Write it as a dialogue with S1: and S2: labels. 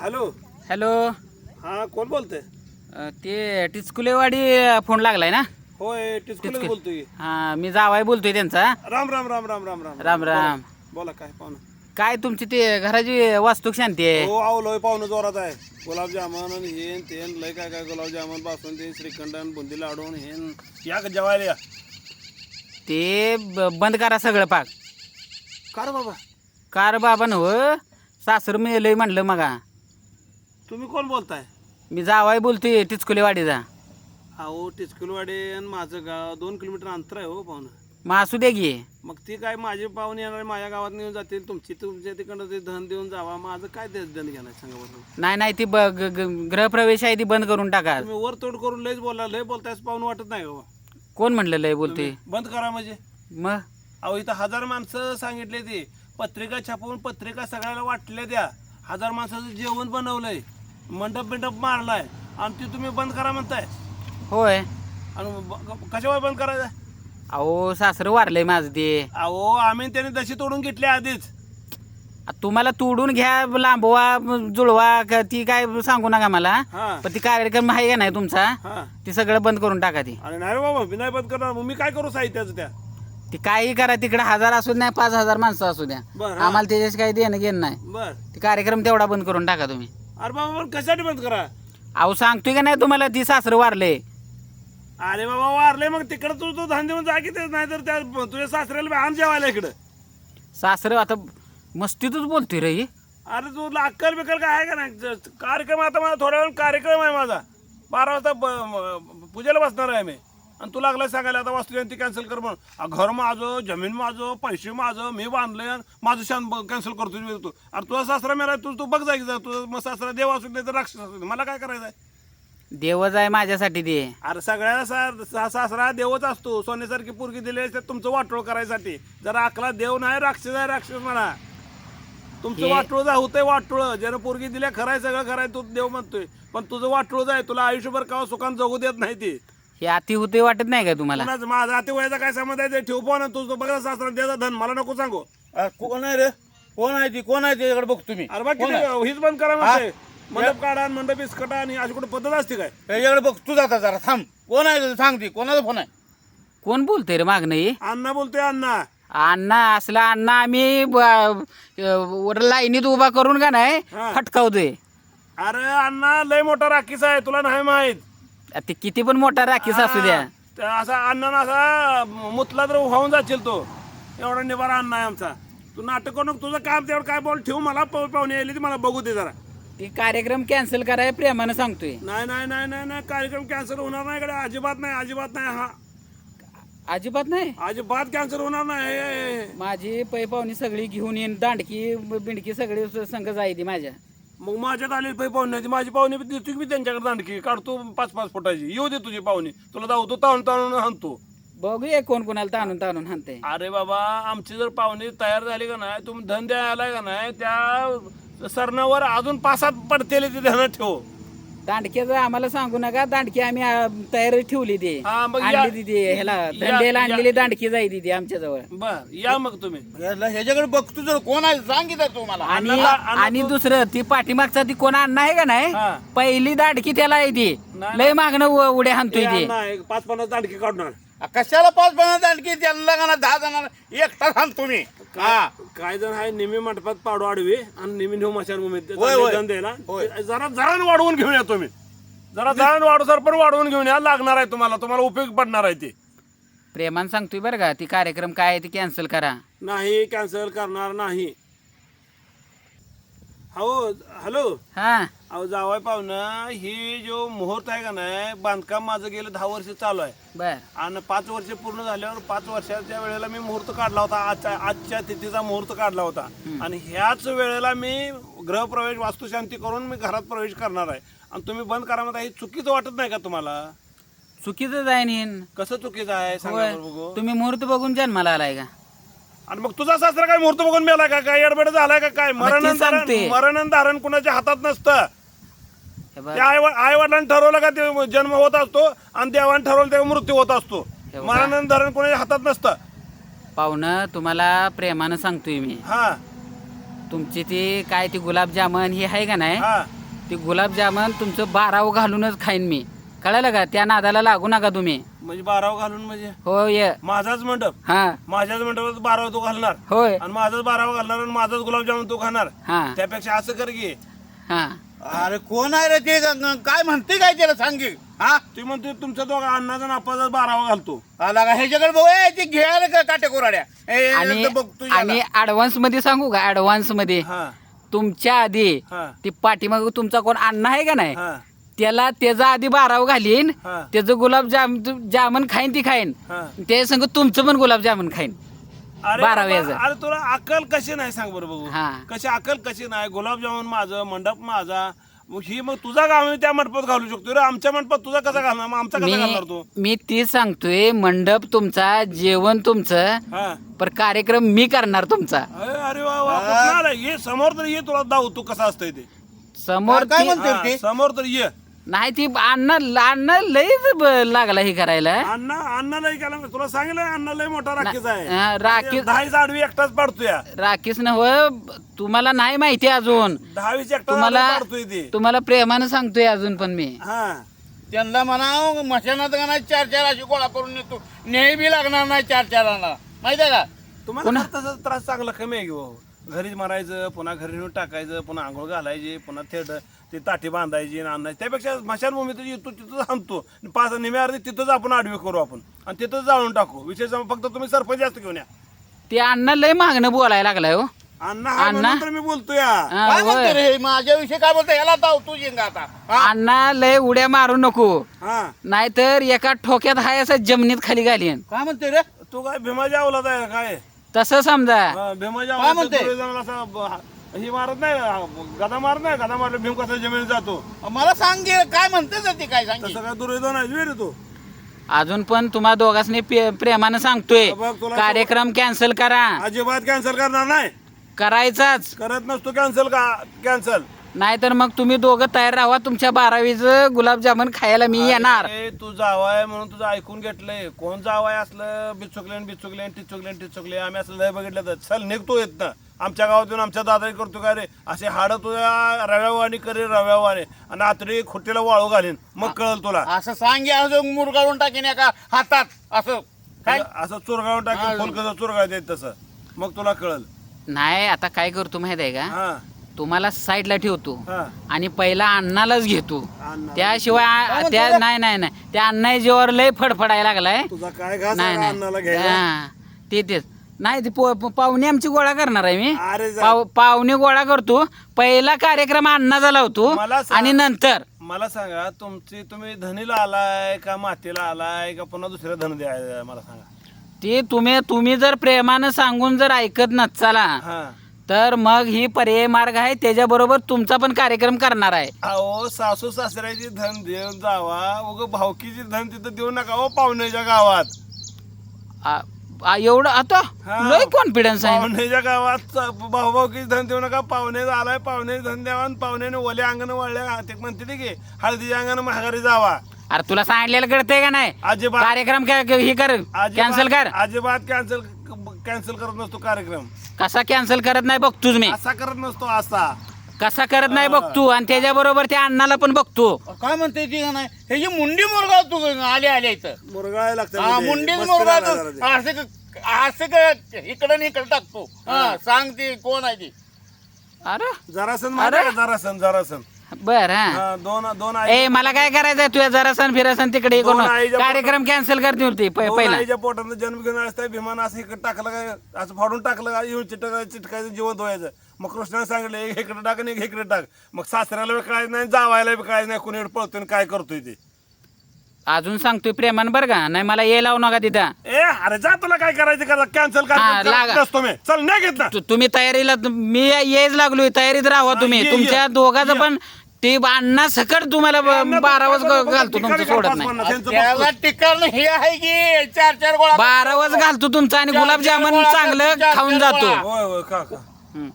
S1: Hello.
S2: Hello.
S1: हा कोण बोलतोय?
S2: अ, ते टिचकुलेवाडी फोन लागलाय ना?
S1: होय टिचकुले. बोलतोय.
S2: हा मी जावाय बोलतोय त्यांचा.
S1: राम राम राम राम राम राम.
S2: राम राम.
S1: बोला काय पाहुणं?
S2: काय तुमची ते घराची वास्तुक शांती आहे?
S1: हो आव लोय पाहुणं जोरात आहे. गुलाबजामुन आणि हेन तेन लय काय काय गुलाबजामुन बासुंदी श्रीखंड आणि बुंदी लाडू आणि हेन या का जेवायला या?
S2: ते ब- बंद करा सगळं पाक.
S1: का रे बाबा.
S2: कार बाबा नव सासर मेलय म्हणलं मगा.
S1: तुम्ही कोण बोलताय?
S2: मी जावाय बोलतोय टिचकुलेवाडीचा
S1: अहो टिचकुलवाडी आणि माझं गाव दोन किलोमीटर अंतर आहे हो पाहुणं.
S2: मग असू दे की.
S1: मग ती काय माझे पाहुणे येणार माझ्या गावात येऊन जातील तुमची तुमच्या तिकडं ते धन देऊन जावा. माझं काय ते धन घेणार सांगा बरं
S2: नाही नाही ती ब ग- ग- गृहप्रवेश आहे ती बंद करून टाका.
S1: तुम्ही वर तोड करून लयच बोलला लय बोलतायच पाहून वाटत नाही हो.
S2: कोण म्हणलं लय बोलतोय?
S1: बंद करा म्हणजे.
S2: मग?
S1: अहो इथं हजार माणसं सांगितले ते. पत्रिका छापून पत्रिका सगळ्याला वाटल्या द्या. हजार माणसाचं जेवण बनवलंय. मंडप बिंडप मारलाय आणि ते तुम्ही बंद करा म्हणताय.
S2: होय.
S1: आणि ब- कशावर बंद करायचं?
S2: अहो सासर वारलंय माझं ते.
S1: अहो आम्ही त्याने दशी तोडून घेतली आधीच.
S2: आ, तुम्हाला तोडून घ्या लांबवा जुळवा का ती काय सांगू नका मला.
S1: हा.
S2: पण ती कार्यक्रम आहे का नाही तुमचा?
S1: हा.
S2: ती सगळं बंद करून टाका ती.
S1: नाही रे बाबा मी नाही बंद करणार. मग मी काय करू साहित्याचं त्या?
S2: ती काही करा तिकडे हजार असू द्या पाच हजार माणसं असू द्या.
S1: बरं हा.
S2: आम्हाला त्याच्याशी काही देणं घेणं नाही.
S1: बर.
S2: ती कार्यक्रम तेवढा बंद करून टाका तुम्ही.
S1: अरे बाबा पण कशासाठी बंद करा?
S2: अहो सांगतोय का नाही तुम्हाला? ती सासरं वारले.
S1: अरे बाबा वारले मग तिकडं तू तू धान देऊन जा की ते नाही तर त्या तुझ्या सासऱ्याला आम जेवायला इकडं.
S2: सासरं आता मस्तीतच बोलतोय रे ही.
S1: अरे तू अक्कल बिकल काय आहे का नाही? ज- कार्यक्रम आता माझा थोड्या वेळ कार्यक्रम आहे माझा. बारा वाजता ब- म- पूजेला बसणार आहे मी. आणि तू लागला सांगायला आता वास्तू ती कॅन्सल कर म्हणून. घर माझं जमीन माझं पैसे माझं मी बांधलंय आणि माझं शान कॅन्सल करतो तू अरे तुझा सासरा मेला तू तू बघ जायचं तुझा मग सासरा देव असू दे तर राक्षस असू दे. मला काय करायचं आहे?
S2: देवच आहे माझ्यासाठी ते.
S1: अरे सगळ्या सा- सासरा देवच असतो. सोन्यासारखी पोरगी दिली असते तुमचं वाटोळ करायसाठी. जरा अकला देव नाही राक्षस आहे राक्षस म्हणा. तुमचं वाटोळ जा होतंय वाटोळ. ज्यानं पोरगी दिल्या खराय सगळं खराय तू देव म्हणतोय. पण तुझं वाटोळ आहे तुला आयुष्यभर का सुखान जगू देत नाही ती.
S2: हे अति होते वाटत नाही का तुम्हाला?
S1: कोणाचं? माझा अति वयाचा काय संबंध आहे? ते ठेव पण तुझं बघा सासरा द्यायचा धन. मला नको सांगू.
S3: कोण आहे रे? कोण आहे ती? कोण आहे त्याच्याकडे बघ तुम्ही?
S1: अरे
S3: कोण आहे?
S1: हीच बंद करा म्हणते. मंडप काढा आणि मंडप इस्कटा आणि अशी कुठे पद्धत असते काय?
S3: त्याच्याकडे बघ तू जाता जरा थांब. कोण आहे ते सांग ती. कोणाचा फोन आहे?
S2: कोण बोलतोय रे मागणं ही?
S1: अण्णा बोलतोय अण्णा.
S2: अण्णा असला अण्णा आम्ही ब- अ, वर लाईनीत उभा करून का नाही
S1: हा.
S2: फटकावतोय.
S1: अरे अण्णा लय मोठा राखीचा आहे तुला नाही माहीत.
S2: ते किती पण मोठा राखीस असू द्या.
S1: तर असा अण्णा असा मुतला तर वाहून जाशील तो. एवढा निवारा अण्णा आहे आमचा. तू नाटक करू नको तुझं काम तेवढं काय बोल ठेवू मला पाहू- पाहुणे यायला ती मला बघू दे जरा.
S2: ते कार्यक्रम कॅन्सल कराय प्रेमानं सांगतोय.
S1: नाही नाही नाही नाही नाही कार्यक्रम कॅन्सल होणार नाही इकडे. अजिबात नाही अजिबात नाही हा.
S2: अजिबात नाही?
S1: अजिबात कॅन्सल होणार नाही हे, हे, हे.
S2: माझी पै पाहुणी सगळी घेऊन येईन. दांडकी बिंडकी सगळी संघ जायची माझ्या.
S1: मग माझ्यात आली पाहिजे पाहुण्याची माझी पाहुणी बी देतो की मी त्यांच्याकडे दांडकी. काढतो पाच पाच फुटाची. येऊ दे तुझी पाहुणी. तुला धावतो ताणून ताणून हाणतो.
S2: बघूया कोण कोणाला ताणून ताणून हाणते
S1: अरे बाबा आमची जर पाहुणी तयार झाली का नाही तुम्ही धन द्यायला आलाय का नाही त्या सरणावर अजून पाच सात पडतेले ते ध्यानात ठेव.
S2: दांडक्याचं आम्हाला सांगू नका दांडकी आम्ही आ, तयारी ठेवली ती.
S1: हा, मग या-
S2: आणली ती ह्याला धंद्याला आणलेली दांडकी जायची ती आमच्या जवळ
S1: बर या मग तुम्ही.
S3: याला ह्याच्याकडे बघ तू जर कोण आहे सांग की जरा तू मला
S2: आणि आणि दुसरं ती पाठीमागचा ती कोण अण्णा आहे का नाही?
S1: हा.
S2: पहिली दांडकी त्याला आहे ती.
S1: नाही.
S2: लय मागणं उ- उड्या हाणतोय ती.
S1: एक पाच पन्नास दांडकी काढणार.
S3: कशाला पाच पन्नास आणखी त्याला का ना दहा जणांना. एकटा सांग तुम्ही. हा.
S1: काय जण आहे नेहमी मंडपात पाडू आडवी आणि नेऊ मशान भूमीत
S3: होय, होय.
S1: धन द्यायला
S3: होय.
S1: ते जरा जरा वाढवून घेऊन या तुम्ही. जरा जरा वाढू सर पण वाढवून घेऊन या लागणार आहे तुम्हाला. तुम्हाला उपयोग पडणार आहे ते.
S2: प्रेमान सांगतोय बरं का ती कार्यक्रम काय आहे ती कॅन्सल करा.
S1: नाही कॅन्सल करणार नाही. हो हॅलो.
S2: हा.
S1: अहो जावाय पाहुणं ही जो मुहूर्त आहे का नाही बांधकाम माझं गेलं दहा वर्ष चालू आहे.
S2: बर.
S1: आणि पाच वर्ष पूर्ण झाल्यावर पाच वर्षाच्या वेळेला मी मुहूर्त काढला होता आजच्या आजच्या तिथीचा मुहूर्त काढला होता. आणि ह्याच वेळेला मी गृहप्रवेश वास्तुशांती करून मी घरात प्रवेश करणार आहे. आणि तुम्ही बंद करा म्हणता हे चुकीचं वाटत नाही का तुम्हाला?
S2: चुकीचं जाय नीन.
S1: कसं चुकीचं आहे? सांगा
S2: होय.
S1: बरं बघू.
S2: तुम्ही मुहूर्त बघून जन्माला आलाय का?
S1: आणि मग तुझा सासरा काय मुहूर्त बघून मेला का? काय एडबड झालाय का काय? मरण
S2: ती सांगते.
S1: मरण धारण कुणाच्या हातात नसतं.
S2: हे बघ,
S1: त्या आई आई वडिलांनी ठरवलं का ते जन्म होत असतो आणि देवाने ठरवलं तेव्हा मृत्यू होत असतो.
S2: हे बघा.
S1: मरण धरण कोणाच्या हातात नसतं.
S2: पाहुणं तुम्हाला प्रेमानं सांगतोय मी.
S1: हा.
S2: तुमची ती काय ती गुलाबजामन हे आहे का नाही?
S1: हा.
S2: ती गुलाबजामन तुमचं बारावं घालूनच खाईन मी. कळलं का? त्या नादाला लागू नका तुम्ही.
S1: म्हणजे बाराव घालून म्हणजे?
S2: हो ये.
S1: माझाच मंडप.
S2: हा.
S1: माझ्याच मंडपात बाराव तू घालणार.
S2: होय.
S1: आणि माझाच बारावा घालणार आणि माझाच गुलाबजामुन तू खाणार.
S2: हा.
S1: त्यापेक्षा असं कर की.
S2: हा.
S3: अरे कोण आहे रे ते? काय म्हणते काय त्याला सांगे? हा?
S1: ती म्हणते तुमच्या दोघा अण्णाचा आप्पाचा बारावा घालतो.
S3: आला का? ह्याच्याकडे बघ. ए, ते घ्यायला का काटे कोराड्या? ए, ए,
S2: आणि
S3: ते बघ तुझ्याला.
S2: आणि ऍडव्हान्समध्ये सांगू का? ऍडव्हान्समध्ये.
S1: हा.
S2: तुमच्या आधी
S1: हा.
S2: ती पाठीमाग तुमचा कोण अण्णा आहे का नाही?
S1: हा.
S2: त्याला त्याचा आधी बारावं घालीन.
S1: हा.
S2: त्याचं गुलाबजाम जामन खाईन ती खाईन.
S1: हा.
S2: ते संग तुमचं पण गुलाबजामुन खाईन.
S1: अरे
S2: बारा
S1: बाबा,
S2: व्याज.
S1: अरे तुला अक्कल कशी नाही सांग बरं बघू.
S2: हा.
S1: कशी अक्कल कशी नाही? गुलाबजामुन माझं मंडप माझा. मग ही मग तुझा गाव मी त्या मंडपात घालू शकतो. रे आमच्या मंडपात तुझा कसा घालणार? मग आमचा कसा घालणार तू?
S2: मी मी तीच सांगतोय मंडप तुमचा जेवण तुमचं
S1: हा.
S2: पर कार्यक्रम मी करणार तुमचा.
S1: अरे अरे वा वा कुठनं आलाय? ये समोर तर ये तुला दाऊ तू कसा असतंय ते?
S2: समोर
S3: काय
S2: ती-
S3: म्हणते
S1: हा,
S3: ते?
S1: समोर तर ये.
S2: नाही ती अण्णा अण्णा लयच ब- लागला हे करायला.
S1: अण्णा अण्णा लय केला तुला सांगितलं अण्णा लय मोठा राखीच
S2: हा,
S1: आहे
S2: राखीच-
S1: दहावीच आडवी एकटाच पाडतोय.
S2: न हो तुम्हाला नाही माहिती अजून.
S1: दहावीच एकटाच
S2: तुम्हाला
S1: पाडतोय ते.
S2: तुम्हाला प्रेमानं सांगतोय अजून पण मी.
S1: हा.
S3: त्यांना म्हणा मशानात का नाही चार चार अशी गोळा करून नेतो. नेहमी लागणार नाही चार चारांना. माहिती आहे का?
S1: तुम्हाला तसा त्रास चांगला कमी आहे की भाऊ? घरीच मारायचं पुन्हा घरी नेऊन टाकायचं पुन्हा आंघोळ घालायची पुन्हा थेट ते ताटी बांधायची आणि आणायची. त्यापेक्षा स्मशानभूमीत येतो तिथं थांबतो. आणि पाच निम्या अर्धी तिथंच आपण आडवी करू आपण. आणि तिथंच जाळून टाकू. विशेष फक्त तुम्ही सरपंच जास्त घेऊन या.
S2: ते अण्णा लय मागणं बोलायला लागलाय हो.
S1: अण्णा हा
S2: अण्णा?
S1: म्हणून तर मी
S3: काय. म्हणते रे माझ्याविषयी काय बोलतो याला जाऊ तू जिंगा आता?
S2: अण्णा लय उड्या मारू नको.
S1: हा.
S2: नाहीतर एका ठोक्यात हाय असं जमिनीत खाली घालीन.
S3: काय म्हणते रे?
S1: तू काय भीमाच्या अवलाद आहे का काय?
S2: तसं समजा.
S1: हा, भीमाच्या
S3: काय म्हणते?
S1: दुर्योधनाला असा ब- ही मारत नाही? गदा मारत नाही गदा मारलं भीम कसा जमिनीत जातो.
S3: मला सांग की काय म्हणते ते काय सांग की?
S1: तसं काय दुर्योधन आहे वीर तू.
S2: अजून पण तुम्हा दोघांनी प्रेमानं सांगतोय.
S1: बघ, तुला-
S2: कार्यक्रम कॅन्सल करा.
S1: अजिबात कॅन्सल करणार नाही.
S2: करायचाच.
S1: करत नसतो कॅन्सल का कॅन्सल.
S2: नाहीतर मग तुम्ही दोघं तयार राहा तुमच्या बारावीचं गुलाबजामुन खायला मी येणार.
S1: अरे, तू जावाय म्हणून तुझं ऐकून घेतलंय. कोण जावाय असलं बिचुकले आणि बिचुकले टिचुकले. टिचुकले आम्ही असं लय बघितलं तर. चल निघतो येत ना आमच्या गावातून आमच्या दादाही करतो का रे? असे हाड तुझ्या रव्यावानी करे रव्यावाने आणि रात्री खुट्टीला वाळू घालीन. मग कळल तुला.
S3: असं सांग अजून मुरगाळून टाकीन एका हातात. असं. काय?
S1: असं चुरगाळून टाकेल फुल कसं चुरगाळ देत तसं. मग तुला कळल.
S2: नाही आता काय करतो माहीत आहे का?
S1: हा.
S2: तुम्हाला साईडला ठेवतो
S1: हा.
S2: आणि पहिला अण्णालाच घेतो.
S1: अण्णा.
S2: त्याशिवाय त्या नाही नाही नाही. त्या अण्णा जीवावर लय फडफडायला लागलाय.
S1: तुझा काय घास
S2: नाही
S1: आहे अन्नाला
S2: नाही
S1: घ्यायला?
S2: हा, ते तेच. नाही ते पो- पो- पाहुणे आमची गोळा करणार आहे मी.
S1: अरे जा.
S2: पाव- पाहुणे गोळा करतो. पहिला कार्यक्रम अण्णाचा लावतो
S1: मला सांग.
S2: आणि नंतर.
S1: मला सांगा तुमची तुम्ही धनीला आलाय का मातीला आलाय का पुन्हा दुसऱ्या धन द्याय मला सांगा.
S2: ते तुम्ही तुम्ही जर प्रेमानं सांगून जर ऐकत नसाला
S1: हा.
S2: तर मग ही पर्याय मार्ग आहे त्याच्याबरोबर तुमचा पण कार्यक्रम करणार आहे.
S1: अहो सासू सासऱ्याची धन देऊन जावा. उग भावकीची धन तिथं देऊ नका हो पाहुण्याच्या गावात.
S2: आ- आ- एवढं आता?
S1: हा.
S2: लय कॉन्फिडन्स आहे.
S1: पाहुण्याच्या गावात भाऊ भावकीची धन देऊ नका. पाहुणे आलाय पाहुणे धन द्यावा आणि पाहुण्याने ओल्या अंगण वळल्या ते म्हणते ते की हळदीच्या अंगण महागारी जावा.
S2: अरे तुला सांगितलेलं कळतंय का नाही?
S1: अजिबात.
S2: कार्यक्रम काय- हे कर कॅन्सल कर.
S1: अजिबात कॅन्सल कॅन्सल करत नसतो कार्यक्रम.
S2: कसा कॅन्सल करत नाही बघतोच मी.
S1: असा करत नसतो असा.
S2: कसा करत नाही बघतो आणि त्याच्याबरोबर त्या अण्णाला पण बघतो
S3: काय म्हणते ती का नाही? ह्याची मुंडी मुरगाव तू आले आले इथं. हा मुरगाव ते. असं क- असं क- इकडं आणि इकडं टाकतो हा सांग ती कोण आहे ती.
S2: अरे.
S1: जरासन माहिती आहे का? जरासन जरासन.
S2: बर हा.
S1: दोन दोन आई
S2: ए मला काय करायचंय? तुझ्या जरासन फिरासन तिकडे हे
S1: दोन
S2: करून
S1: आईच्या
S2: कार्यक्रम कॅन्सल करते होती प-
S1: दोन
S2: पहिला.
S1: आईच्या पोटानं जन्म घेऊन असताय विमान असं इकडे टाकलं काय असं फाडून टाकलं का? येऊन चिटकायचं चिटकायचं जीवन धुवायचं मग कृष्णाने सांगितलं एक इकडे टाक आणि एक इकडे टाक. मग सासऱ्याला बी कळायचं नाही जावायला बी कळायचं नाही कोणी पळतोय आणि काय करतोय ते.
S2: अजून सांगतोय प्रेमान बर का? नाही मला ये लावू नका तिथं.
S1: ए अरे जा तुला काय करायचं करा कॅन्सल
S2: हा, लागा.
S1: मी चल नाही घेत ना
S2: तु- तुम्ही तयारीला मी येच लागलोय तयारीत राहा तुम्ही.
S1: ये, ये.
S2: तुमच्या दोघांचं. पण ते अण्णा सकट तुम्हाला ब- बारावच ग- घालतो तुमचं सोडत नाही.
S3: त्याला ठिकाण हे आहे की चार चार गोळा
S2: बारावच घालतो तुमचं आणि गुलाबजामुन चांगलं खाऊन जातो.
S3: गोळा.
S1: होय होय का का
S2: हं.